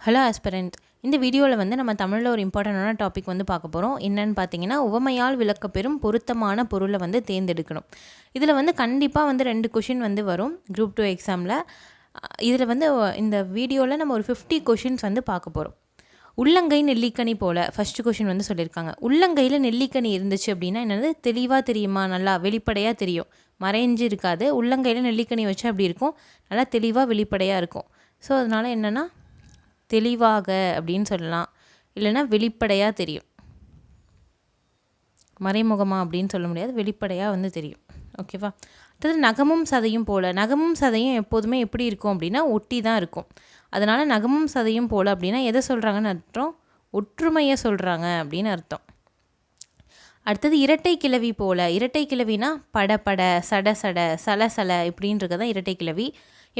Hello aspirant இந்த வீடியோவில் வந்து நம்ம தமிழில் ஒரு இம்பார்ட்டண்டான டாபிக் வந்து பார்க்க போகிறோம் என்னன்னு பார்த்தீங்கன்னா உவமையால் விளக்கப்பெறும் பொருத்தமான பொருளை வந்து தேர்ந்தெடுக்கணும். இதில் வந்து கண்டிப்பாக வந்து ரெண்டு கொஷின் வந்து வரும். குரூப் டூ எக்ஸாமில் இதில் வந்து இந்த வீடியோவில் நம்ம ஒரு ஃபிஃப்டி கொஷின்ஸ் வந்து பார்க்க போகிறோம் உள்ளங்கை நெல்லிக்கனி போல் ஃபஸ்ட்டு கொஷின் வந்து சொல்லியிருக்காங்க. உள்ளங்கையில் நெல்லிக்கனி இருந்துச்சு அப்படின்னா என்னது? தெளிவாக தெரியுமா? நல்லா வெளிப்படையாக தெரியும். மறைஞ்சு இருக்காது. உள்ளங்கையில் நெல்லிக்கனி வச்சு அப்படி இருக்கும். நல்லா தெளிவாக வெளிப்படையாக இருக்கும். ஸோ அதனால் என்னென்னா தெளிவாக அப்படின்னு சொல்லலாம். இல்லைன்னா வெளிப்படையாக தெரியும். மறைமுகமாக அப்படின்னு சொல்ல முடியாது. வெளிப்படையாக வந்து தெரியும். ஓகேவா அடுத்தது நகமும் சதையும் போல். நகமும் சதையும் எப்போதுமே எப்படி இருக்கும் அப்படின்னா ஒட்டி தான் இருக்கும். அதனால் நகமும் சதையும் போல் அப்படின்னா எதை சொல்கிறாங்கன்னு அர்த்தம்? ஒற்றுமையை சொல்கிறாங்க அப்படின்னு அர்த்தம். அடுத்தது இரட்டை கிளவி போல். இரட்டை கிளவினா பட பட சட சட சல சல இப்படின்றது தான் இரட்டை கிளவி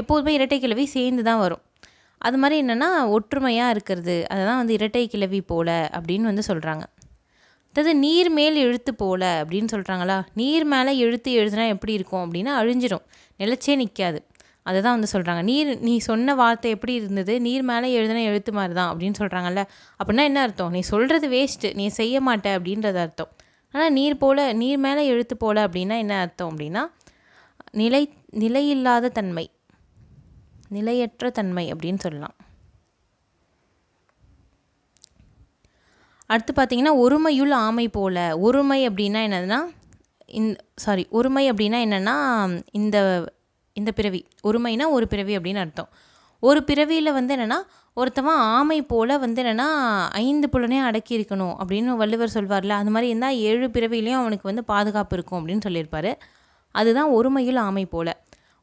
எப்போதுமே இரட்டை கிளவி சேர்ந்து தான் வரும். அது மாதிரி என்னென்னா ஒற்றுமையாக இருக்கிறது. அதை தான் வந்து இரட்டை கிளவி போல அப்படின்னு வந்து சொல்கிறாங்க அதாவது நீர் மேல் எழுத்து போல அப்படின்னு சொல்கிறாங்களா நீர் மேலே எழுத்து எழுதுனா எப்படி இருக்கும் அப்படின்னா அழிஞ்சிடும் நிலச்சே நிற்காது அதை தான் வந்து சொல்கிறாங்க நீர் நீ சொன்ன வார்த்தை எப்படி இருந்தது? நீர் மேலே எழுதுன எழுத்து மாதிரி தான் அப்படின்னு சொல்கிறாங்கல்ல அப்படின்னா என்ன அர்த்தம்? நீ சொல்கிறது வேஸ்ட்டு நீ செய்ய மாட்ட அப்படின்றது அர்த்தம். ஆனால் நீர் போல் நீர் மேலே எழுத்து போல அப்படின்னா என்ன அர்த்தம் அப்படின்னா நிலை நிலையில்லாத தன்மை. நிலையற்ற தன்மை அப்படின்னு சொல்லலாம். அடுத்து பார்த்தீங்கன்னா ஒருமையுள் ஆமை போல. ஒருமை அப்படின்னா என்னதுன்னா இந் சாரி ஒருமை அப்படின்னா என்னென்னா இந்த இந்த பிறவி. ஒருமைனா ஒரு பிறவி அப்படின்னு அர்த்தம். ஒரு பிறவியில் வந்து என்னென்னா ஒருத்தவன் ஆமை போல் வந்து என்னென்னா ஐந்து புலனே அடக்கி இருக்கணும் அப்படின்னு வள்ளுவர் சொல்வார்ல அது மாதிரி இருந்தால் ஏழு பிறவிலையும் அவனுக்கு வந்து பாதுகாப்பு இருக்கும் அப்படின்னு சொல்லியிருப்பார். அதுதான் ஒருமையில் ஆமை போல்.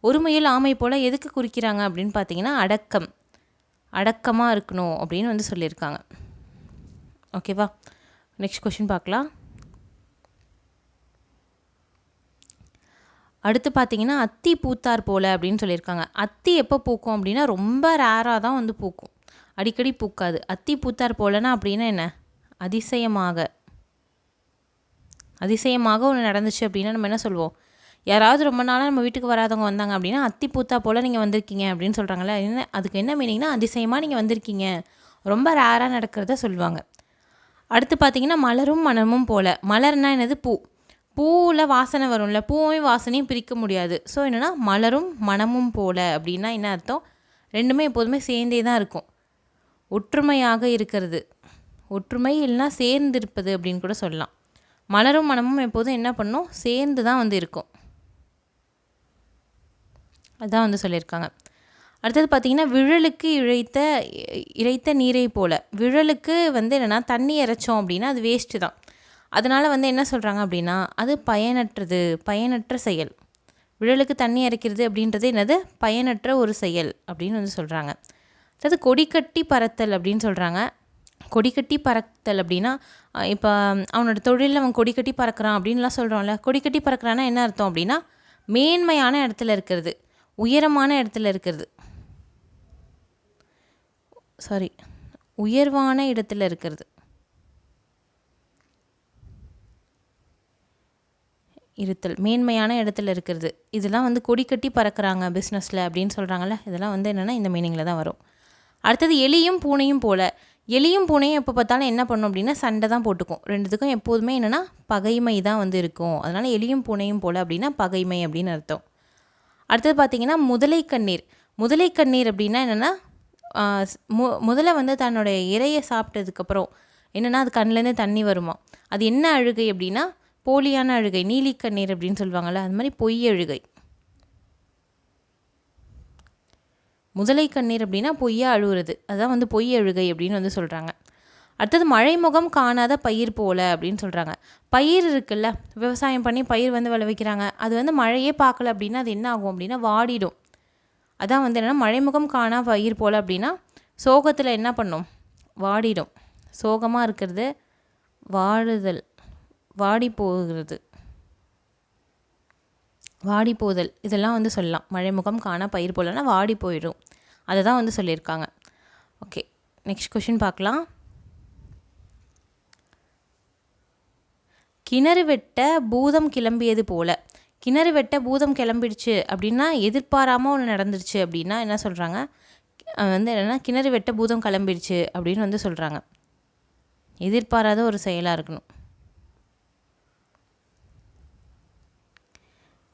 ஒருமையில் ஆமை போல் எதுக்கு குறிக்கிறாங்க அப்படின்னு பார்த்தீங்கன்னா அடக்கம். அடக்கமாக இருக்கணும் அப்படின்னு வந்து சொல்லியிருக்காங்க. ஓகேவா நெக்ஸ்ட் கொஷின் பார்க்கலாம். அடுத்து பார்த்தீங்கன்னா அத்தி பூத்தார் போல் அப்படின்னு சொல்லியிருக்காங்க. அத்தி எப்போ பூக்கும் அப்படின்னா ரொம்ப ரேராக தான் வந்து பூக்கும். அடிக்கடி பூக்காது. அத்தி பூத்தார் போலன்னா அப்படின்னா என்ன? அதிசயமாக. அதிசயமாக ஒன்று நடந்துச்சு அப்படின்னா நம்ம என்ன சொல்லுவோம் யாராவது ரொம்ப நாளாக நம்ம வீட்டுக்கு வராதவங்க வந்தாங்க அப்படின்னா அத்தி பூத்தா போல் நீங்கள் வந்திருக்கீங்க அப்படின்னு சொல்கிறாங்களே என்ன அதுக்கு என்ன மீனிங்னா அதிசயமாக நீங்கள் வந்திருக்கீங்க. ரொம்ப ரேராக நடக்கிறத சொல்லுவாங்க. அடுத்து பார்த்தீங்கன்னா மலரும் மனமும் போல். மலர்னா என்னது? பூ. பூவில் வாசனை வரும்ல. பூவையும் வாசனையும் பிரிக்க முடியாது. ஸோ என்னென்னா மலரும் மனமும் போல் அப்படின்னா என்ன அர்த்தம்? ரெண்டுமே எப்போதுமே சேர்ந்தே தான் இருக்கும். ஒற்றுமையாக இருக்கிறது. ஒற்றுமை இல்லைனா சேர்ந்து இருப்பது அப்படின்னு கூட சொல்லலாம். மலரும் மனமும் எப்போதும் என்ன பண்ணும்? சேர்ந்து தான் வந்து இருக்கும். அதான் வந்து சொல்லியிருக்காங்க. அடுத்தது பார்த்திங்கன்னா விழலுக்கு இழைத்த இறைத்த நீரை போல். விழலுக்கு வந்து என்னென்னா தண்ணி இறைச்சோம் அப்படின்னா அது வேஸ்ட்டு தான். அதனால் வந்து என்ன சொல்கிறாங்க அப்படின்னா அது பயனற்றது பயனற்ற செயல். விழலுக்கு தண்ணி இறைக்கிறது அப்படின்றது என்னது? பயனற்ற ஒரு செயல் அப்படின்னு வந்து சொல்கிறாங்க அதாவது கொடிக்கட்டி பறத்தல் அப்படின்னு சொல்கிறாங்க கொடிக்கட்டி பறத்தல் அப்படின்னா இப்போ அவனோட தொழிலில் அவன் கொடிக்கட்டி பறக்கிறான் அப்படின்லாம் சொல்கிறோம்ல கொடிக்கட்டி பறக்கிறான்னா என்ன அர்த்தம் அப்படின்னா மேன்மையான இடத்துல இருக்கிறது. உயரமான இடத்துல இருக்கிறது. சாரி உயர்வான இடத்துல இருக்கிறது. இருத்தல். மேன்மையான இடத்துல இருக்கிறது. இதெல்லாம் வந்து கொடி கட்டி பறக்கிறாங்க பிஸ்னஸில் அப்படின்னு சொல்கிறாங்கல்ல இதெல்லாம் வந்து என்னென்னா இந்த மீனிங்கில் தான் வரும். அடுத்தது எலியும் பூனையும் போல். எலியும் பூனையும் எப்போ பார்த்தாலும் என்ன பண்ணும் அப்படின்னா சண்டை தான் போட்டுக்கும். ரெண்டுத்துக்கும் எப்போதுமே என்னென்னா பகைமை தான் வந்து இருக்கும். அதனால் எலியும் பூனையும் போல் அப்படின்னா பகைமை அப்படின்னு அர்த்தம். அடுத்தது பார்த்திங்கன்னா முதலை கண்ணீர். முதலை கண்ணீர் அப்படின்னா என்னென்னா மு முதல்ல வந்து தன்னுடைய இறையை சாப்பிட்டதுக்கப்புறம் என்னென்னா அது கண்ணிலேருந்து தண்ணி வருமா. அது என்ன அழுகை அப்படின்னா போலியான அழுகை நீலி கண்ணீர் அப்படின்னு சொல்லுவாங்கள்ல அது மாதிரி பொய் அழுகை. முதலை கண்ணீர் அப்படின்னா பொய்யா அழுகுறது அதுதான் வந்து பொய் அழுகை அப்படின்னு வந்து சொல்கிறாங்க அடுத்தது மழைமுகம் காணாத பயிர் போல் அப்படின்னு சொல்கிறாங்க பயிர் இருக்குல்ல விவசாயம் பண்ணி பயிர் வந்து விளைவிக்கிறாங்க. அது வந்து மழையே பார்க்கல அப்படின்னா அது என்ன ஆகும் அப்படின்னா வாடிடும். அதான் வந்து என்னென்னா மழைமுகம் காணா பயிர் போல் அப்படின்னா சோகத்தில் என்ன பண்ணும்? வாடிடும். சோகமாக இருக்கிறது வாடுதல் வாடி போகிறது. வாடி போதல் இதெல்லாம் வந்து சொல்லலாம். மழைமுகம் காண பயிர் போலன்னா வாடி போயிடும். அதை தான் வந்து சொல்லியிருக்காங்க. ஓகே நெக்ஸ்ட் கொஷின் பார்க்கலாம். கிணறு வெட்ட பூதம் கிளம்பியது போல். கிணறு வெட்ட பூதம் கிளம்பிடுச்சு அப்படின்னா எதிர்பாராமல் ஒன்று நடந்துருச்சு அப்படின்னா என்ன சொல்கிறாங்க வந்து என்னென்னா கிணறு வெட்ட பூதம் கிளம்பிடுச்சு அப்படின்னு வந்து சொல்கிறாங்க எதிர்பாராத ஒரு செயலாக இருக்கணும்.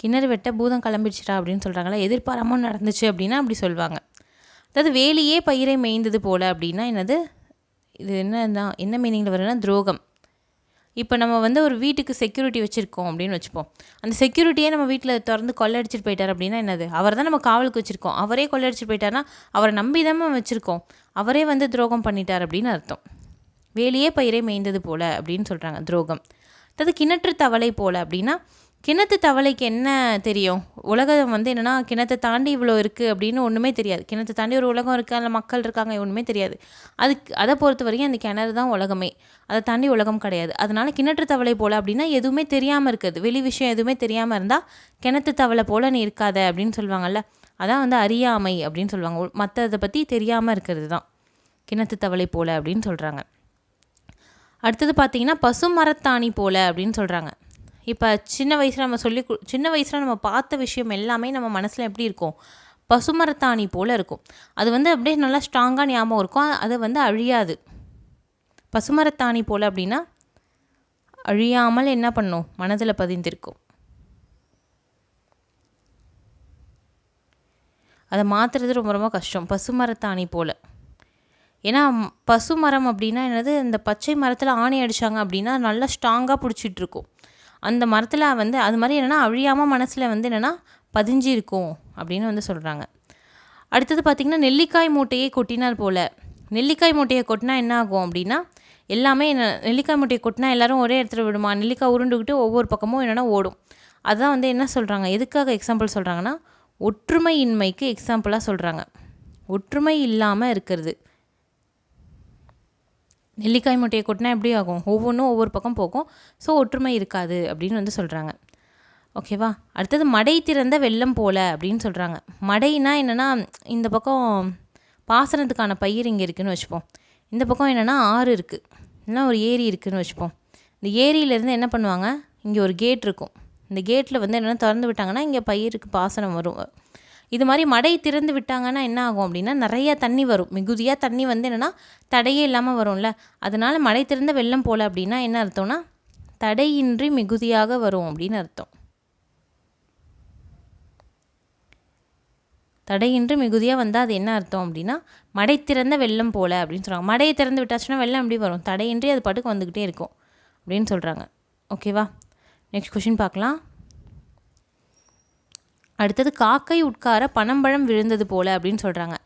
கிணறு வெட்ட பூதம் கிளம்பிடுச்சுடா அப்படின்னு சொல்கிறாங்களா எதிர்பாராமல் நடந்துச்சு அப்படின்னா அப்படி சொல்லுவாங்க அதாவது வேலியே பயிரை மேய்ந்தது போல் அப்படின்னா என்னது? இது என்ன என்ன மீனிங்கில் வரும்னா துரோகம். இப்போ நம்ம வந்து ஒரு வீட்டுக்கு செக்யூரிட்டி வச்சுருக்கோம் அப்படின்னு வச்சுப்போம். அந்த செக்யூரிட்டியே நம்ம வீட்டில் திறந்து கொள்ளடிச்சிட்டு போயிட்டார் அப்படின்னா என்னது? அவர் தான் நம்ம காவலுக்கு வச்சுருக்கோம். அவரே கொள்ளடிச்சிட்டு போயிட்டார்னா அவரை நம்பி தான் வச்சுருக்கோம். அவரே வந்து துரோகம் பண்ணிட்டார் அப்படின்னு அர்த்தம். வேலையே பயிரே மேய்ந்தது போல் அப்படின்னு சொல்கிறாங்க துரோகம். அதாவது கிணற்று தவளை போல் அப்படின்னா கிணத்து தவளைக்கு என்ன தெரியும்? உலகம் வந்து என்னென்னா கிணத்தை தாண்டி இவ்வளோ இருக்குது அப்படின்னு ஒன்றுமே தெரியாது. கிணத்தை தாண்டி ஒரு உலகம் இருக்குது அதில் மக்கள் இருக்காங்க ஒன்றுமே தெரியாது. அதுக்கு அதை பொறுத்த வரைக்கும் அந்த கிணறு தான் உலகமே. அதை தாண்டி உலகம் கிடையாது. அதனால் கிணற்று தவளை போல் அப்படின்னா எதுவுமே தெரியாமல் இருக்குது. வெளி விஷயம் எதுவுமே தெரியாமல் இருந்தால் கிணத்து தவளை போல் நீ இருக்காத அப்படின்னு சொல்லுவாங்கல்ல அதான் வந்து அறியாமை அப்படின்னு சொல்லுவாங்க. மற்றதை பற்றி தெரியாமல் இருக்கிறது தான். கிணத்து தவளை போல் அப்படின்னு சொல்கிறாங்க அடுத்தது பார்த்தீங்கன்னா பசு மரத்தாணி போல் அப்படின்னு சொல்கிறாங்க இப்போ சின்ன வயசில் நம்ம சொல்லி சின்ன வயசில் நம்ம பார்த்த விஷயம் எல்லாமே நம்ம மனசில் எப்படி இருக்கும்? பசுமரத்தாணி போல் இருக்கும். அது வந்து அப்படியே நல்லா ஸ்ட்ராங்காக ஞாபகம் இருக்கும். அது வந்து அழியாது. பசுமரத்தாணி போல் அப்படின்னா அழியாமல் என்ன பண்ணும்? மனதில் பதிந்திருக்கும். அதை மாற்றுறது ரொம்ப ரொம்ப கஷ்டம். பசுமரத்தாணி போல். ஏன்னா பசுமரம் அப்படின்னா என்னது? இந்த பச்சை மரத்தில் ஆணி அடித்தாங்க அப்படின்னா நல்லா ஸ்ட்ராங்காக பிடிச்சிட்ருக்கும் அந்த மரத்தில் வந்து அது மாதிரி என்னென்னா அழியாமல் மனசில் வந்து என்னென்னா பதிஞ்சிருக்கும் அப்படின்னு வந்து சொல்கிறாங்க அடுத்தது பார்த்திங்கன்னா நெல்லிக்காய் மூட்டையை கொட்டினார் போல். நெல்லிக்காய் மூட்டையை கொட்டினா என்ன ஆகும் அப்படின்னா எல்லாமே என்ன நெல்லிக்காய் மூட்டையை கொட்டினா எல்லோரும் ஒரே இடத்துல விடுமா? நெல்லிக்காய் உருண்டுக்கிட்டு ஒவ்வொரு பக்கமும் என்னென்னா ஓடும். அதுதான் வந்து என்ன சொல்கிறாங்க எதுக்காக எக்ஸாம்பிள் சொல்கிறாங்கன்னா ஒற்றுமையின்மைக்கு எக்ஸாம்பிளாக சொல்கிறாங்க ஒற்றுமை இல்லாமல் இருக்கிறது. நெல்லிக்காய் முட்டையை கொட்டினா எப்படி ஆகும்? ஒவ்வொன்றும் ஒவ்வொரு பக்கம் போகும். ஸோ ஒற்றுமை இருக்காது அப்படின்னு வந்து சொல்கிறாங்க ஓகேவா அடுத்தது மடை திறந்த வெள்ளம் போல அப்படின்னு சொல்கிறாங்க மடைனா என்னென்னா இந்த பக்கம் பாசனத்துக்கான பயிர் இங்கே இருக்குதுன்னு வச்சுப்போம். இந்த பக்கம் என்னென்னா ஆறு இருக்குது இல்லைனா ஒரு ஏரி இருக்குதுன்னு வச்சுப்போம். இந்த ஏரியிலேருந்து என்ன பண்ணுவாங்க? இங்கே ஒரு கேட் இருக்கும். இந்த கேட்டில் வந்து என்னென்னா திறந்து விட்டாங்கன்னா இங்கே பயிருக்கு பாசனம் வரும். இது மாதிரி மடை திறந்து விட்டாங்கன்னா என்ன ஆகும் அப்படின்னா நிறையா தண்ணி வரும். மிகுதியாக தண்ணி வந்து என்னென்னா தடையே இல்லாமல் வரும்ல. அதனால் மடை திறந்த வெள்ளம் போல் அப்படின்னா என்ன அர்த்தம்னா தடையின்றி மிகுதியாக வரும் அப்படின்னு அர்த்தம். தடையின்றி மிகுதியாக வந்தால் அது என்ன அர்த்தம் அப்படின்னா மடை திறந்த வெள்ளம் போல் அப்படின்னு சொல்கிறாங்க மடையை திறந்து விட்டாச்சுன்னா வெள்ளம் எப்படி வரும்? தடையின்றி அது பாட்டுக்கு வந்துக்கிட்டே இருக்கும் அப்படின்னு சொல்கிறாங்க ஓகேவா? நெக்ஸ்ட் கொஷின் பார்க்கலாம். அடுத்தது காக்கை உட்கார பனம்பழம் விழுந்தது போல் அப்படின்னு சொல்கிறாங்க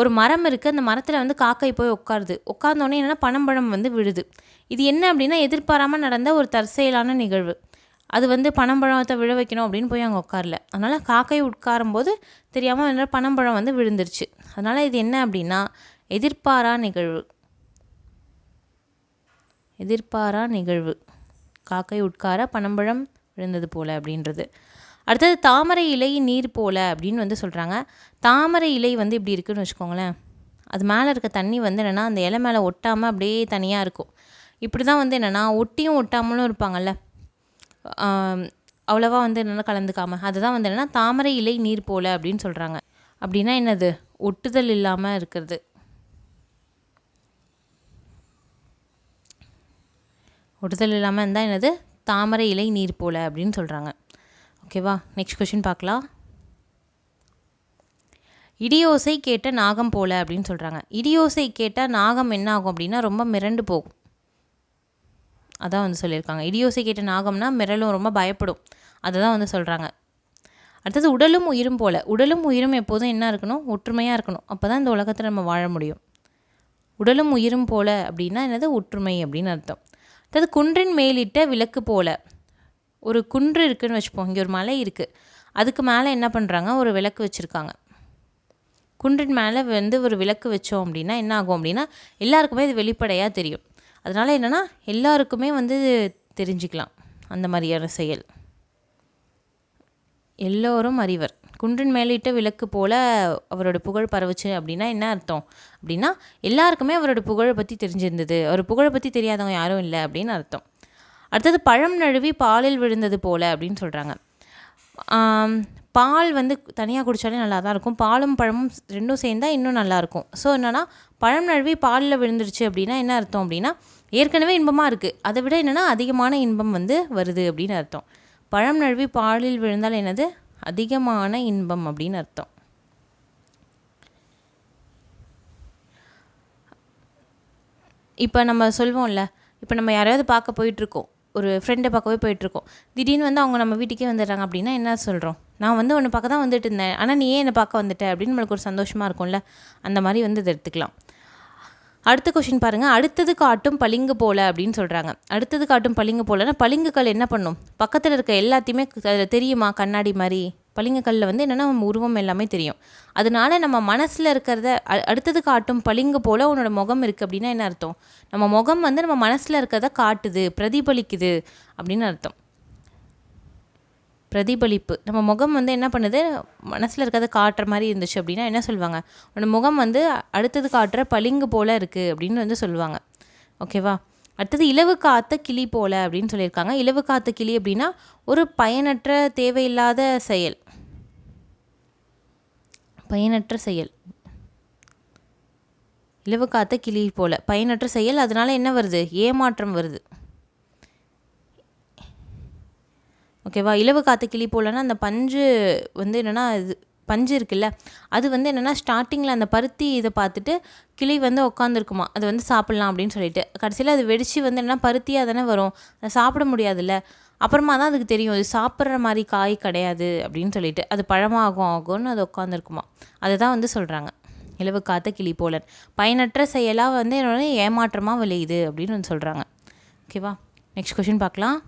ஒரு மரம் இருக்குது அந்த மரத்தில் வந்து காக்கை போய் உட்காருது. உட்கார்ந்தோடனே என்னென்னா பனம்பழம் வந்து விழுது. இது என்ன அப்படின்னா எதிர்பாராமல் நடந்த ஒரு தற்செயலான நிகழ்வு. அது வந்து பனம்பழத்தை விழ வைக்கணும் அப்படின்னு போய் அங்கே உட்காரல. அதனால் காக்கை உட்காரும்போது தெரியாமல் என்ன பனம்பழம் வந்து விழுந்துருச்சு. அதனால் இது என்ன அப்படின்னா எதிர்பாரா நிகழ்வு. எதிர்பாரா நிகழ்வு. காக்கை உட்கார பனம்பழம் விழுந்தது போல் அப்படின்றது. அடுத்தது தாமரை இலை நீர் போல அப்படின்னு வந்து சொல்கிறாங்க தாமரை இலை வந்து இப்படி இருக்குதுன்னு வச்சுக்கோங்களேன். அது மேலே இருக்க தண்ணி வந்து என்னென்னா அந்த இலை மேலே ஒட்டாமல் அப்படியே தனியாக இருக்கும். இப்படி தான் வந்து என்னென்னா ஒட்டியும் ஒட்டாமலும் இருப்பாங்கல்ல. அவ்வளோவா வந்து என்னென்னா கலந்துக்காமல் அதுதான் வந்து என்னென்னா தாமரை இலை நீர் போல அப்படின்னு சொல்கிறாங்க அப்படின்னா என்னது? ஒட்டுதல் இல்லாமல் இருக்கிறது. ஒட்டுதல் இல்லாமல் இருந்தால் என்னது? தாமரை இலை நீர் போல அப்படின்னு சொல்கிறாங்க ஓகேவா நெக்ஸ்ட் கொஷின் பார்க்கலாம். இடியோசை கேட்ட நாகம் போல அப்படின்னு சொல்கிறாங்க இடியோசை கேட்டால் நாகம் என்ன ஆகும் அப்படின்னா ரொம்ப மிரண்டு போகும். அதான் வந்து சொல்லியிருக்காங்க. இடியோசை கேட்ட நாகம்னா மிரளும் ரொம்ப பயப்படும். அதை தான் வந்து சொல்கிறாங்க அடுத்தது உடலும் உயிரும் போல். உடலும் உயிரும் எப்போதும் என்ன இருக்கணும்? ஒற்றுமையாக இருக்கணும். அப்போ தான் இந்த உலகத்தில் நம்ம வாழ முடியும். உடலும் உயிரும் போல அப்படின்னா என்னது? ஒற்றுமை அப்படின்னு அர்த்தம். அடுத்தது குன்றின் மேலிட்ட விளக்கு போல. ஒரு குன்று இருக்குதுன்னு வச்சுப்போம். இங்கே ஒரு மலை இருக்குது அதுக்கு மேலே என்ன பண்ணுறாங்க ஒரு விளக்கு வச்சுருக்காங்க. குன்றின் மேலே வந்து ஒரு விளக்கு வச்சோம் அப்படின்னா என்ன ஆகும் அப்படின்னா எல்லாருக்குமே இது வெளிப்படையாக தெரியும். அதனால் என்னென்னா எல்லாருக்குமே வந்து தெரிஞ்சுக்கலாம் அந்த மாதிரியான செயல். எல்லோரும் அறிவர். குன்றின் மேலிட்ட விளக்கு போல் அவரோட புகழ் பரவுச்சு அப்படின்னா என்ன அர்த்தம்? அப்படின்னா எல்லாருக்குமே அவரோட புகழை பற்றி தெரிஞ்சிருந்தது. அவர் புகழை பற்றி தெரியாதவங்க யாரும் இல்லை அப்படின்னு அர்த்தம். அடுத்தது பழம் நழுவி பாலில் விழுந்தது போல் அப்படின்னு சொல்கிறாங்க பால் வந்து தனியாக குடித்தாலே நல்லா தான் இருக்கும். பாலும் பழமும் ரெண்டும் சேர்ந்தால் இன்னும் நல்லாயிருக்கும் ஸோ என்னென்னா பழம் நழுவி பாலில் விழுந்துருச்சு அப்படின்னா என்ன அர்த்தம் அப்படின்னா ஏற்கனவே இன்பமாக இருக்குது அதை விட என்னென்னா அதிகமான இன்பம் வந்து வருது அப்படின்னு அர்த்தம். பழம் நழுவி பாலில் விழுந்தால் என்னது? அதிகமான இன்பம் அப்படின்னு அர்த்தம். இப்போ நம்ம சொல்வோம்ல இப்போ நம்ம யாரையாவது பார்க்க போயிட்டுருக்கோம் ஒரு ஃப்ரெண்டை பார்க்கவே போயிட்டுருக்கோம். திடீர்னு வந்து அவங்க நம்ம வீட்டுக்கே வந்துடுறாங்க அப்படின்னா என்ன சொல்கிறோம் நான் வந்து உன்னை பார்க்க தான் வந்துட்டு இருந்தேன். ஆனால் நீ ஏன் என்னை பார்க்க வந்துட்ட? அப்படின்னு நம்மளுக்கு ஒரு சந்தோஷமாக இருக்கும்ல? அந்த மாதிரி வந்து இதை எடுத்துக்கலாம். அடுத்த கொஷின் பாருங்கள் அடுத்தது காட்டும் பளிங்கு போல அப்படின்னு சொல்கிறாங்க அடுத்தது காட்டும் பளிங்கு போலன்னா பளிங்குகள் என்ன பண்ணும்? பக்கத்தில் இருக்க எல்லாத்தையுமே அதில் தெரியுமா? கண்ணாடி மாதிரி? பளிங்குக்கல்லில் வந்து என்னென்னா உருவம் எல்லாமே தெரியும். அதனால நம்ம மனசில் இருக்கிறத அடுத்தது காட்டும் பளிங்கு போல் உன்னோட முகம் இருக்குது அப்படின்னா என்ன அர்த்தம்? நம்ம முகம் வந்து நம்ம மனசில் இருக்கிறத காட்டுது பிரதிபலிக்குது அப்படின்னு அர்த்தம். பிரதிபலிப்பு. நம்ம முகம் வந்து என்ன பண்ணுது? மனசில் இருக்கிறத காட்டுற மாதிரி இருந்துச்சு அப்படின்னா என்ன சொல்லுவாங்க உன்னோட முகம் வந்து அடுத்தது காட்டுற பளிங்கு போல் இருக்குது அப்படின்னு வந்து சொல்லுவாங்க ஓகேவா அடுத்தது இலவு காத்த கிளி போல அப்படின்னு சொல்லியிருக்காங்க. இலவு காத்த கிளி அப்படின்னா ஒரு பயனற்ற தேவையில்லாத செயல். பயனற்ற செயல். இலவு காத்த கிளி போல. பயனற்ற செயல் அதனால் என்ன வருது? ஏமாற்றம் வருது. ஓகேவா இலவு காற்று கிளி போலன்னா அந்த பஞ்சு வந்து என்னென்னா இது பஞ்சு இருக்குல்ல? அது வந்து என்னென்னா ஸ்டார்டிங்கில் அந்த பருத்தி இதை பார்த்துட்டு கிளி வந்து உட்காந்துருக்குமா அது வந்து சாப்பிட்லாம் அப்படின்னு சொல்லிட்டு. கடைசியில் அது வெடித்து வந்து என்ன பருத்தியாக தானே வரும். அதை சாப்பிட முடியாதுல்ல? அப்புறமா தான் அதுக்கு தெரியும் அது சாப்பிட்ற மாதிரி காய் கிடையாது அப்படின்னு சொல்லிட்டு. அது பழமாகும் ஆகும்னு அது உட்காந்துருக்குமா அதை தான் வந்து சொல்கிறாங்க இலவு காத்த கிளி போலன். பயனற்ற செயலாக வந்து என்னோட ஏமாற்றமாக விளையுது அப்படின்னு வந்து சொல்கிறாங்க ஓகேவா நெக்ஸ்ட் கொஷின் பார்க்கலாம்.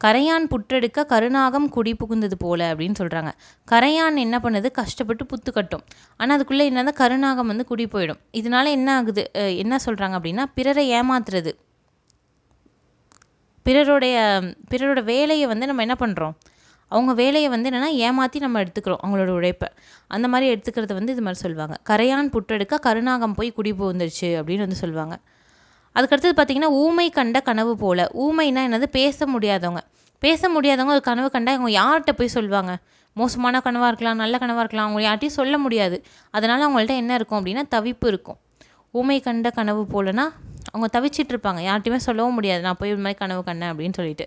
கரையான் புற்றெடுக்க கருநாகம் குடி புகுந்தது போல அப்படின்னு சொல்கிறாங்க கரையான் என்ன பண்ணுது? கஷ்டப்பட்டு புத்து கட்டும். ஆனால் அதுக்குள்ளே என்னதான் கருநாகம் வந்து குடி போயிடும். இதனால என்ன ஆகுது? என்ன சொல்கிறாங்க அப்படின்னா பிறரை ஏமாத்துறது. பிறருடைய பிறரோட வேலையை வந்து நம்ம என்ன பண்ணுறோம் அவங்க வேலையை வந்து என்னென்னா ஏமாற்றி நம்ம எடுத்துக்கிறோம் அவங்களோட உழைப்பை. அந்த மாதிரி எடுத்துக்கிறத வந்து இது மாதிரி சொல்லுவாங்க. கரையான் புற்றெடுக்க கருணாகம் போய் குடி போந்துருச்சு அப்படின்னு வந்து சொல்லுவாங்க. அதுக்கடுத்தது பார்த்திங்கன்னா ஊமை கண்ட கனவு போல். ஊமைனா என்னது? பேச முடியாதவங்க. பேச முடியாதவங்க ஒரு கனவு கண்டால் அவங்க யார்கிட்ட போய் சொல்லுவாங்க? மோசமான கனவாக இருக்கலாம் நல்ல கனவாக இருக்கலாம் அவங்க யார்ட்டையும் சொல்ல முடியாது. அதனால் அவங்கள்ட்ட என்ன இருக்கும் அப்படின்னா தவிப்பு இருக்கும். ஊமை கண்ட கனவு போலனா அவங்க தவிச்சிட்ருப்பாங்க. யார்ட்டையுமே சொல்லவும் முடியாது. நான் போய் இது மாதிரி கனவு கண்ணேன் அப்படின்னு சொல்லிட்டு.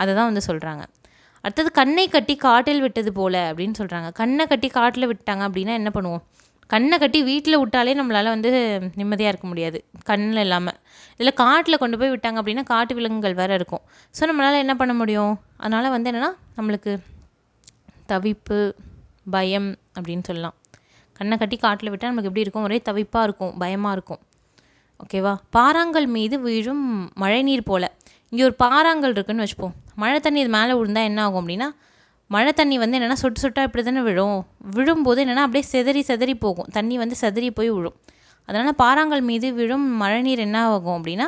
அதை தான் வந்து சொல்கிறாங்க அடுத்தது கண்ணை கட்டி காட்டில் விட்டது போல் அப்படின்னு சொல்கிறாங்க கண்ணை கட்டி காட்டில் விட்டாங்க அப்படின்னா என்ன பண்ணுவோம்? கண்ணை கட்டி வீட்டில் விட்டாலே நம்மளால் வந்து நிம்மதியாக இருக்க முடியாது. கண்ணில் இல்லாமல் இதில் காட்டில் கொண்டு போய் விட்டாங்க அப்படின்னா காட்டு விலங்குகள் வேறு இருக்கும். ஸோ நம்மளால் என்ன பண்ண முடியும்? அதனால் வந்து என்னென்னா நம்மளுக்கு தவிப்பு பயம் அப்படின்னு சொல்லலாம். கண்ணை கட்டி காட்டில் விட்டால் நமக்கு எப்படி இருக்கும்? ஒரே தவிப்பாக இருக்கும். பயமாக இருக்கும். ஓகேவா? பாறாங்கல் மீது வீழும் மழைநீர் போல். இங்கே ஒரு பாறாங்கல் இருக்குதுன்னு வச்சுப்போம். மழை தண்ணி இது மேலே விழுந்தால் என்ன ஆகும் அப்படின்னா மழை தண்ணி வந்து என்னென்னா சொட்டு சொட்டாக இப்படி தானே விழும். விழும்போது என்னென்னா அப்படியே செதறி செதறி போகும். தண்ணி வந்து செதறி போய் விழும். அதனால் பாறாங்கல் மீது விழும் மழைநீர் என்ன ஆகும் அப்படின்னா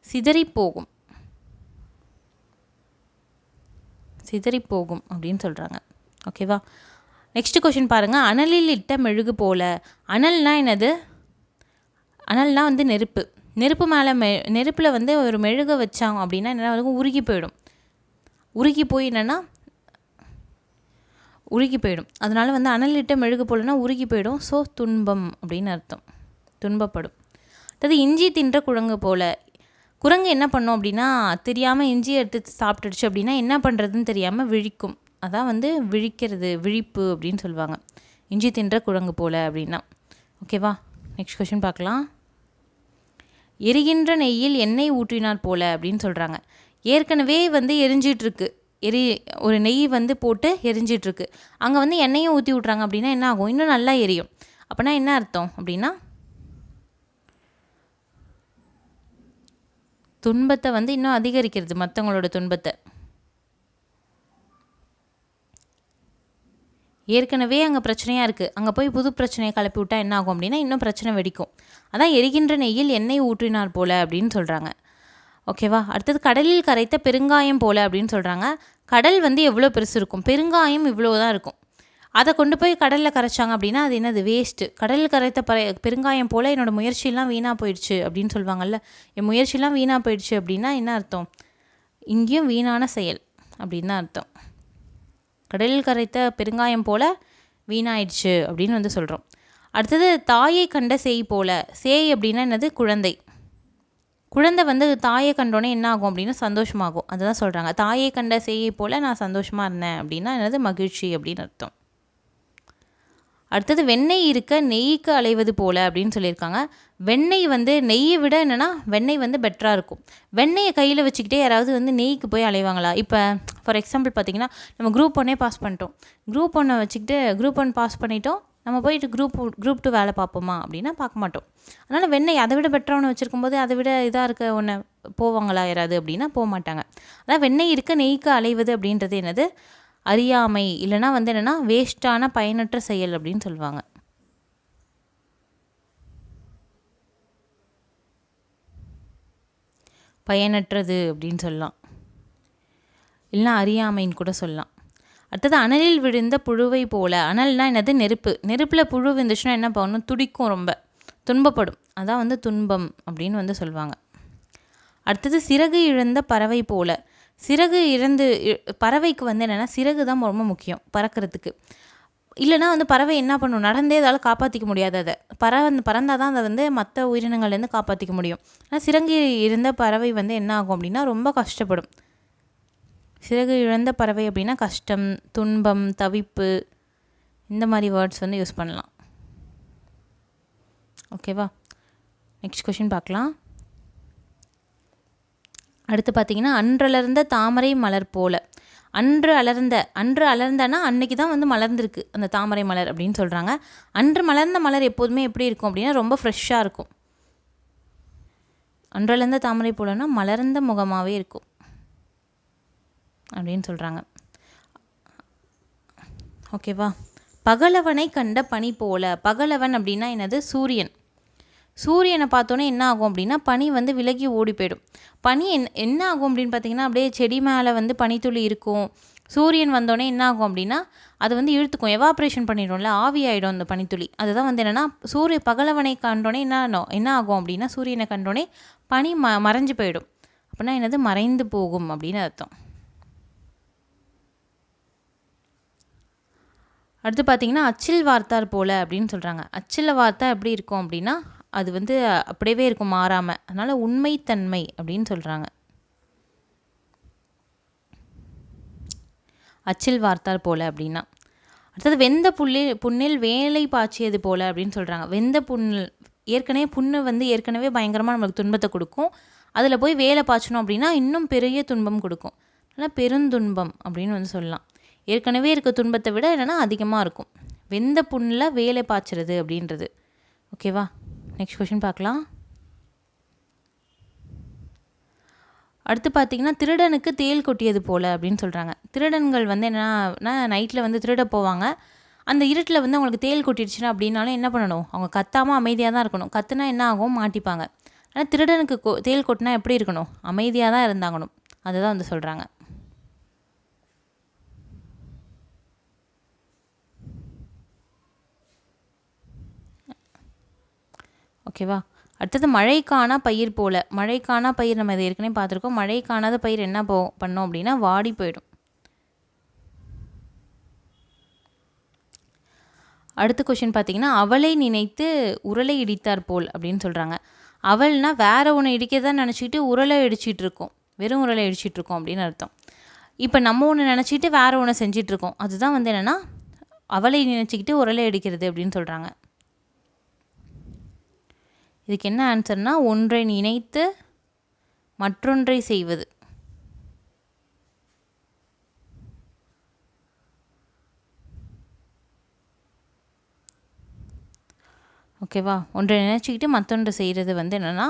சிதறி போகும். சிதறி போகும் அப்படின்னு சொல்கிறாங்க ஓகேவா? நெக்ஸ்ட் கொஷின் பாருங்கள் அனலில் இட்ட மெழுகு போல. அனல்னால் என்னது? அனல்னால் வந்து நெருப்பு. நெருப்பு மேலே மெ நெருப்பில் வந்து ஒரு மெழுக வச்சாங்க அப்படின்னா என்ன உருகி போயிடும். உருகி போய் என்னென்னா உருகி போயிடும். அதனால் வந்து அனலிட்ட மெழுகு போலன்னா உருகி போயிடும். ஸோ துன்பம் அப்படின்னு அர்த்தம். துன்பப்படும். அதாவது இஞ்சி தின்ற குரங்கு போல். குரங்கு என்ன பண்ணும் அப்படின்னா தெரியாமல் இஞ்சி எடுத்து சாப்பிட்டுடுச்சு அப்படின்னா என்ன பண்ணுறதுன்னு தெரியாமல் விழிக்கும். அதான் வந்து விழிக்கிறது விழிப்பு அப்படின்னு சொல்லுவாங்க. இஞ்சி தின்ற குரங்கு போல் அப்படின்னா. ஓகேவா? நெக்ஸ்ட் கொஷின் பார்க்கலாம். எரிகின்ற நெய்யில் எண்ணெய் ஊற்றினார் போல் அப்படின்னு சொல்கிறாங்க ஏற்கனவே வந்து எரிஞ்சிட்ருக்கு எரி ஒரு நெய் வந்து போட்டு எரிஞ்சிட்ருக்கு அங்கே வந்து எண்ணெயும் ஊற்றி விட்றாங்க அப்படின்னா என்ன ஆகும்? இன்னும் நல்லா எரியும். அப்போனா என்ன அர்த்தம் அப்படின்னா துன்பத்தை வந்து இன்னும் அதிகரிக்கிறது மற்றவங்களோட துன்பத்தை. ஏற்கனவே அங்கே பிரச்சனையாக இருக்குது அங்கே போய் புது பிரச்சனையை கிளப்பி விட்டால் என்ன ஆகும் அப்படின்னா இன்னும் பிரச்சனை வெடிக்கும். அதான் எரிகின்ற நெய்யில் எண்ணெய் ஊற்றினார் போல் அப்படின்னு சொல்கிறாங்க ஓகேவா அடுத்தது கடலில் கரைத்த பெருங்காயம் போல் அப்படின்னு சொல்கிறாங்க கடல் வந்து எவ்வளோ பெருசு இருக்கும்? பெருங்காயம் இவ்வளோ தான் இருக்கும். அதை கொண்டு போய் கடலில் கரைச்சாங்க அப்படின்னா அது என்னது? வேஸ்ட்டு கடலில் கரைத்த ப பெருங்காயம் போல் என்னோடய முயற்சியெல்லாம் வீணாக போயிடுச்சு அப்படின்னு சொல்லுவாங்கல்ல. என் முயற்சியெல்லாம் வீணாக போயிடுச்சு அப்படின்னா என்ன அர்த்தம்? இங்கேயும் வீணான செயல் அப்படின்னு தான் அர்த்தம். கடலில் கரைத்த பெருங்காயம் போல் வீணாயிடுச்சு அப்படின்னு வந்து சொல்கிறோம் அடுத்தது தாயை கண்ட சேய் போல. சேய் அப்படின்னா என்னது? குழந்தை. குழந்தை வந்து தாயை கண்டோன்னே என்ன ஆகும் அப்படின்னா சந்தோஷமாகும். அதுதான் சொல்கிறாங்க தாயை கண்ட சேயை போல் நான் சந்தோஷமாக இருந்தேன் அப்படின்னா என்னது? மகிழ்ச்சி அப்படின்னு அர்த்தம். அடுத்தது வெண்ணெய் இருக்க நெய்க்கு அலைவது போல் அப்படின்னு சொல்லியிருக்காங்க. வெண்ணெய் வந்து நெய்யை விட என்னென்னா வெண்ணெய் வந்து பெட்டராக இருக்கும். வெண்ணெயை கையில் வச்சுக்கிட்டே யாராவது வந்து நெய்க்கு போய் அலைவாங்களா? இப்போ ஃபார் எக்ஸாம்பிள் பார்த்தீங்கன்னா நம்ம குரூப் ஒன்னே பாஸ் பண்ணிட்டோம். குரூப் ஒன்றை வச்சுக்கிட்டு குரூப் ஒன் பாஸ் பண்ணிட்டோம். நம்ம போயிட்டு குரூப் குரூப் டூ வேலை பார்ப்போமா? அப்படின்னா பார்க்க மாட்டோம். அதனால் வெண்ணெய் அதை விட பெட்டராக ஒன்று வச்சுருக்கும் போது அதை விட இதாக இருக்க ஒன்று போவாங்களா யாராவது அப்படின்னா போக மாட்டாங்க. அதான் வெண்ணெய் இருக்க நெய்க்கு அலைவது அப்படின்றது என்னது? அறியாமை இல்லைனா வந்து என்னென்னா வேஸ்ட்டான பயனற்ற செயல் அப்படின்னு சொல்லுவாங்க. பயனற்றது அப்படின்னு சொல்லலாம். இல்லைனா அறியாமைன்னு கூட சொல்லலாம். அடுத்தது அனலில் விழுந்த புழுவை போல. அனல்னால் என்னது? நெருப்பு. நெருப்பில் புழு விழுந்துச்சுன்னா என்ன பண்ணணும் துடிக்கும் ரொம்ப. துன்பப்படும். அதான் வந்து துன்பம் அப்படின்னு வந்து சொல்லுவாங்க. அடுத்தது சிறகு இழந்த பறவை போல. சிறகு இறந்து பறவைக்கு வந்து என்னென்னா சிறகு தான் ரொம்ப முக்கியம் பறக்கிறதுக்கு. இல்லைனா வந்து பறவை என்ன பண்ணும்? நடந்தே அதால் காப்பாற்றிக்க முடியாது அதை. பறவை பறந்தால் தான் அதை வந்து மற்ற உயிரினங்கள்லேருந்து காப்பாற்றிக்க முடியும். ஆனால் சிறகு இருந்த பறவை வந்து என்ன ஆகும் அப்படின்னா ரொம்ப கஷ்டப்படும். சிறகு இழந்த பறவை அப்படின்னா கஷ்டம் துன்பம் தவிப்பு இந்த மாதிரி வேர்ட்ஸ் வந்து யூஸ் பண்ணலாம். ஓகேவா நெக்ஸ்ட் கொஷின் பார்க்கலாம். அடுத்து பார்த்திங்கன்னா அன்றலர்ந்த தாமரை மலர் போல. அன்று அலர்ந்த அன்று அலர்ந்தனா அன்னைக்கு தான் வந்து மலர்ந்திருக்கு அந்த தாமரை மலர் அப்படின்னு சொல்கிறாங்க அன்று மலர்ந்த மலர் எப்போதுமே எப்படி இருக்கும் அப்படின்னா ரொம்ப ஃப்ரெஷ்ஷாக இருக்கும். அன்றலர்ந்த தாமரை போலனா மலர்ந்த முகமாகவே இருக்கும் அப்படின்னு சொல்கிறாங்க ஓகேவா? பகலவனை கண்ட பனி போல. பகலவன் அப்படின்னா என்னது? சூரியன். சூரியனை பார்த்தோன்னே என்ன ஆகும் அப்படின்னா பனி வந்து விலகி ஓடி போயிடும். பனி என் என்ன ஆகும் அப்படின்னு பார்த்தீங்கன்னா அப்படியே செடி மேலே வந்து பனித்துளி இருக்கும். சூரியன் வந்தோடனே என்ன ஆகும் அப்படின்னா அது வந்து இழுத்துக்கும். எவாப்ரேஷன் பண்ணிடும்ல ஆவி ஆகிடும் அந்த பனித்துளி. அதுதான் வந்து என்னென்னா சூரிய பகலவனை கண்டோடனே என்ன என்ன ஆகும் அப்படின்னா சூரியனை கண்டோடனே பனி ம மறைஞ்சு போயிடும். அப்படின்னா என்னது? மறைந்து போகும் அப்படின்னு அர்த்தம். அடுத்து பார்த்தீங்கன்னா அச்சில் வார்த்தார் போல் அப்படின்னு சொல்கிறாங்க அச்சில் வார்த்தா எப்படி இருக்கும் அப்படின்னா அது வந்து அப்படியே இருக்கும் மாறாமல் அதனால் உண்மைத்தன்மை அப்படின்னு சொல்கிறாங்க அச்சில் வார்த்தால் போல் அப்படின்னா. அடுத்தது வெந்த புல்லில் புண்ணில் வேலை பாய்ச்சியது போல் அப்படின்னு சொல்கிறாங்க வெந்த புண்ணில் ஏற்கனவே புண்ணு வந்து ஏற்கனவே பயங்கரமாக நம்மளுக்கு துன்பத்தை கொடுக்கும். அதில் போய் வேலை பாய்ச்சணும் அப்படின்னா இன்னும் பெரிய துன்பம் கொடுக்கும். அதனால் பெருந்துன்பம் அப்படின்னு வந்து சொல்லலாம். ஏற்கனவே இருக்க துன்பத்தை விட என்னென்னா அதிகமாக இருக்கும். வெந்த புண்ணில் வேலை பாய்ச்சிறது அப்படின்றது. ஓகேவா? நெக்ஸ்ட் கொஷின் பார்க்கலாம். அடுத்து பார்த்தீங்கன்னா திருடனுக்கு தேல் கொட்டியது போல் அப்படின்னு சொல்கிறாங்க திருடன்கள் வந்து என்னன்னா நைட்டில் வந்து திருட போவாங்க. அந்த இருட்டில் வந்து அவங்களுக்கு தேல் கொட்டிடுச்சுன்னா அப்படின்னாலும் என்ன பண்ணணும்? அவங்க கத்தாமல் அமைதியாக தான் இருக்கணும். கத்துனா என்ன ஆகும்? மாட்டிப்பாங்க. ஆனால் திருடனுக்கு கொ தேல் கொட்டினா எப்படி இருக்கணும்? அமைதியாக தான் இருந்தாங்கணும். அதை தான் வந்து சொல்கிறாங்க ஓகேவா? அடுத்தது மழைக்கான பயிர் போல். மழைக்கான பயிர் நம்ம இதை ஏற்கனவே பார்த்துருக்கோம். மழை காணாத பயிர் என்ன போ பண்ணோம் அப்படின்னா வாடி போயிடும். அடுத்த கொஷின் பார்த்தீங்கன்னா அவளை நினைத்து உரலை இடித்தார் போல் அப்படின்னு சொல்கிறாங்க அவள்னா வேற ஒன்று இடிக்க தான் நினச்சிக்கிட்டு உரலை இடிச்சிட்டு இருக்கோம். வெறும் உரலை இடிச்சிட்டு இருக்கோம் அப்படின்னு அர்த்தம். இப்போ நம்ம ஒன்று நினச்சிட்டு வேற ஒன்று செஞ்சிட்ருக்கோம் அதுதான் வந்து என்னென்னா அவளை நினச்சிக்கிட்டு உரலை அடிக்கிறது அப்படின்னு சொல்கிறாங்க இதுக்கு என்ன ஆன்சர்னால் ஒன்றை நினைத்து மற்றொன்றை செய்வது. ஓகேவா ஒன்றை நினச்சிக்கிட்டு மற்றொன்று செய்கிறது வந்து என்னென்னா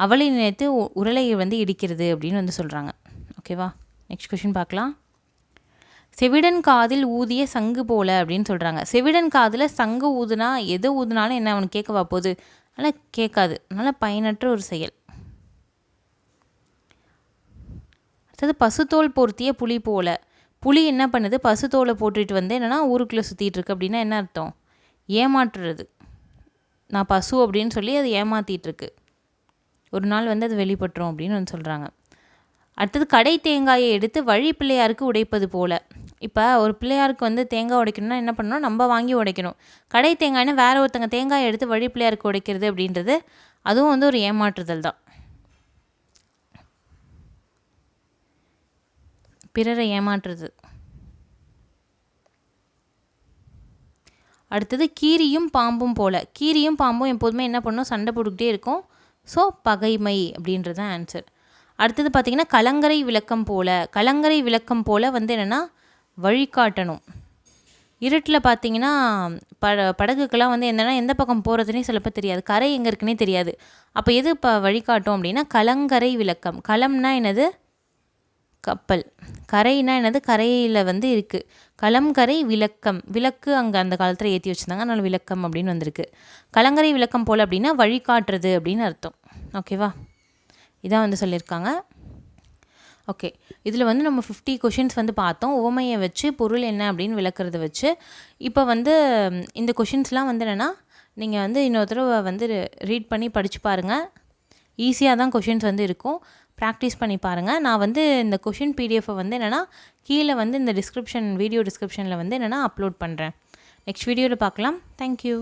அவளை நினைத்து உருளையை வந்து இடிக்கிறது அப்படின்னு வந்து சொல்கிறாங்க ஓகேவா நெக்ஸ்ட் கொஷின் பார்க்கலாம். செவிடன் காதில் ஊதிய சங்கு போல அப்படின்னு சொல்கிறாங்க செவிடன் காதில் சங்கு ஊதுனா எது ஊதுனாலும் என்ன அவனுக்கு கேட்கவா போகுது? அதனால் கேட்காது. அதனால் பயனற்ற ஒரு செயல். அடுத்தது பசுத்தோல் பொருத்திய புலி போல். புலி என்ன பண்ணுது? பசுத்தோலை போட்டுட்டு வந்து என்னென்னா ஊருக்குள்ளே சுற்றிட்டு இருக்கு அப்படின்னா என்ன அர்த்தம்? ஏமாற்றுறது. நான் பசு அப்படின்னு சொல்லி அது ஏமாற்றிட்டுருக்கு ஒரு நாள் வந்து அது வெளிப்பட்டுரும் அப்படின்னு வந்து சொல்கிறாங்க அடுத்தது கடை தேங்காயை எடுத்து வழி பிள்ளையாருக்கு உடைப்பது போல். இப்போ ஒரு பிள்ளையாருக்கு வந்து தேங்காய் உடைக்கணும்னா என்ன பண்ணணும்? நம்ம வாங்கி உடைக்கணும். கடை தேங்காய்னா வேறு ஒருத்தங்க தேங்காய் எடுத்து வழி பிள்ளையாருக்கு உடைக்கிறது அப்படின்றது அதுவும் வந்து ஒரு ஏமாற்றுதல் தான். பிறரை ஏமாற்றுறது அடுத்தது கீரியும் பாம்பும் போல். கீரியும் பாம்பும் எப்போதுமே என்ன பண்ணும்? சண்டை போட்டுக்கிட்டே இருக்கும். ஸோ பகைமை அப்படின்றது தான் ஆன்சர் அடுத்தது பார்த்திங்கன்னா கலங்கரை விளக்கம் போல். கலங்கரை விளக்கம் போல் வந்து என்னென்னா வழிகாட்டணும். இருட்டில் பார்த்தீங்கன்னா பட படகுக்கெல்லாம் வந்து என்னென்னா எந்த பக்கம் போகிறதுனே சிலப்போ தெரியாது. கரை எங்கே இருக்குன்னே தெரியாது. அப்போ எது இப்போ வழிகாட்டும் அப்படின்னா கலங்கரை விளக்கம். களம்னா என்னது? கப்பல். கரைனா என்னது? கரையில் வந்து இருக்குது கலங்கரை விளக்கம். விளக்கு அங்கே அந்த காலத்தில் ஏற்றி வச்சுருந்தாங்க. அதனால் விளக்கம் அப்படின்னு வந்திருக்கு. கலங்கரை விளக்கம் போல் அப்படின்னா வழிகாட்டுறது அப்படின்னு அர்த்தம். ஓகேவா? இதான் வந்து சொல்லியிருக்காங்க. ஓகே இதில் வந்து நம்ம ஃபிஃப்டி கொஷின்ஸ் வந்து பார்த்தோம். உவமையை வச்சு பொருள் என்ன அப்படின்னு விளக்குறத வச்சு. இப்போ வந்து இந்த கொஷின்ஸ்லாம் வந்து என்னென்னா நீங்கள் வந்து இன்னொரு தடவை வந்து ரீட் பண்ணி படித்து பாருங்கள் ஈஸியாக தான் கொஷின்ஸ் வந்து இருக்கும். ப்ராக்டிஸ் பண்ணி பாருங்கள் நான் வந்து இந்த கொஷின் பிடிஎஃபை வந்து என்னென்னா கீழே வந்து இந்த டிஸ்கிரிப்ஷன் வீடியோ டிஸ்கிரிப்ஷனில் வந்து என்னென்னா அப்லோட் பண்ணுறேன் நெக்ஸ்ட் வீடியோவில் பார்க்கலாம். தேங்க்யூ